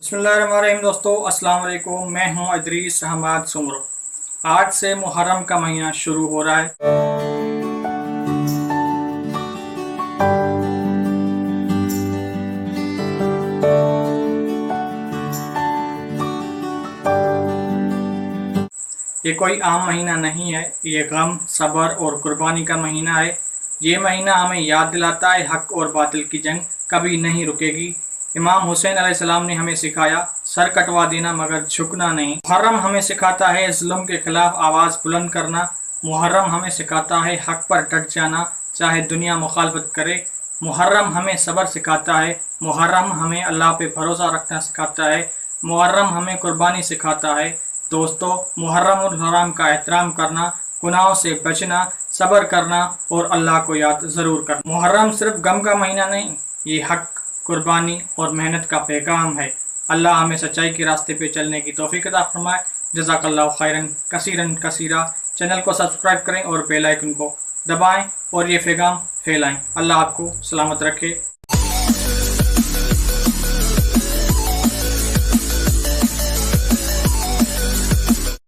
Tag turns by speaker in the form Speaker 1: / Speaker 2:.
Speaker 1: بسم اللہ الرحمن الرحیم دوستو، السلام علیکم۔ میں ہوں ادریس احمد سمرو۔ آج سے محرم کا مہینہ شروع ہو رہا ہے۔ یہ کوئی عام مہینہ نہیں ہے، یہ غم، صبر اور قربانی کا مہینہ ہے۔ یہ مہینہ ہمیں یاد دلاتا ہے حق اور باطل کی جنگ، کبھی نہیں رکے گی۔ امام حسین علیہ السلام نے ہمیں سکھایا، سر کٹوا دینا مگر جھکنا نہیں۔ محرم ہمیں سکھاتا ہے ظلم کے خلاف آواز بلند کرنا۔ محرم ہمیں سکھاتا ہے حق پر ڈٹ جانا، چاہے دنیا مخالفت کرے۔ محرم ہمیں صبر سکھاتا ہے۔ محرم ہمیں اللہ پہ بھروسہ رکھنا سکھاتا ہے۔ محرم ہمیں قربانی سکھاتا ہے۔ دوستو، محرم الحرام کا احترام کرنا، گناہوں سے بچنا، صبر کرنا اور اللہ کو یاد ضرور کرنا۔ محرم صرف غم کا مہینہ نہیں، یہ حق قربانی اور محنت کا پیغام ہے۔ اللہ ہمیں سچائی کے راستے پہ چلنے کی توفیق عطا فرمائے۔ جزاک اللہ خیرن، کثیرن، کثیرہ۔ چینل کو سبسکرائب کریں اور بیل آئکن کو دبائیں اور یہ پیغام پھیلائیں۔ اللہ آپ کو سلامت رکھے۔